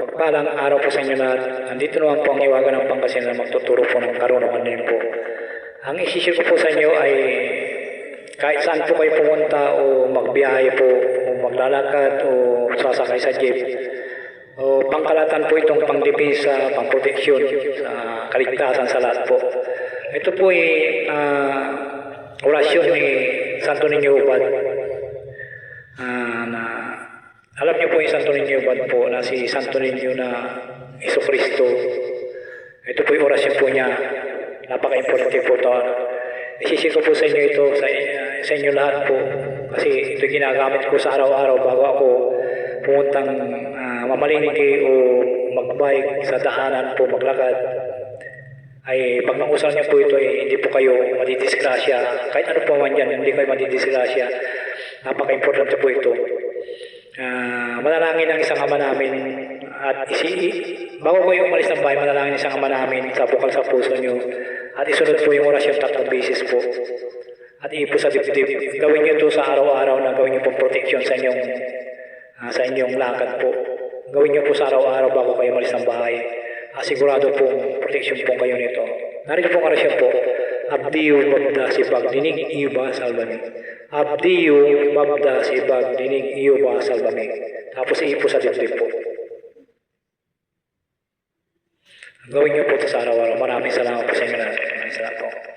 Pagpalang araw po sa inyo lahat. Andito naman po ang iwagan ng Pangasinan na magtuturo po ng karunungan din po. Ang isisip ko po sa inyo ay kahit saan po kayo pumunta o magbiyahe po o maglalakad o sasakay sa jeep o pangkalatan po itong pangdipisa, pangproteksyon sa kaligtasan sa lahat po. Ito po ay ah, orasyon ni Santo Niño Ubad alam niyo po yung Santo Niño Ubad po na si Santo Niño na Iso Kristo. Ito po yung orasyon po niya. Napaka-importante po ito. Isisip ko po sa inyo ito, sa, sa inyo lahat po. Kasi ito ginagamit ko sa araw-araw bago ako pumuntang ah, mamalingki o magbike sa dahanan po, maglakad. Ay pag nausal niyo po ito, ay hindi po kayo madidisgrasya. Kahit ano po man yan, hindi kayo madidisgrasya. Napaka-importante po ito. Manalangin ang isang ama namin at isi bago kayo umalis ng bahay, manalangin ang isang ama namin sa bukal sa puso nyo at isunod po yung orasyon tatlong beses po at ipo sa dibdib. Gawin nyo to sa araw-araw na gawin nyo po protection sa inyong ah, sa inyong lakad po. Gawin nyo po sa araw-araw bago kayo umalis ng bahay. Asigurado pong protection po kayo nito. Narito po ang orasyon po. Abdiyo babda si pagdinig iyo ba salbami. Abdiyo babda si pagdinig iyo ba salbami. Tapos ipo sa dibdib po. Gawin niyo po ito sa araw-araw. Maraming salamat po sa inyo lahat. Maraming salamat po.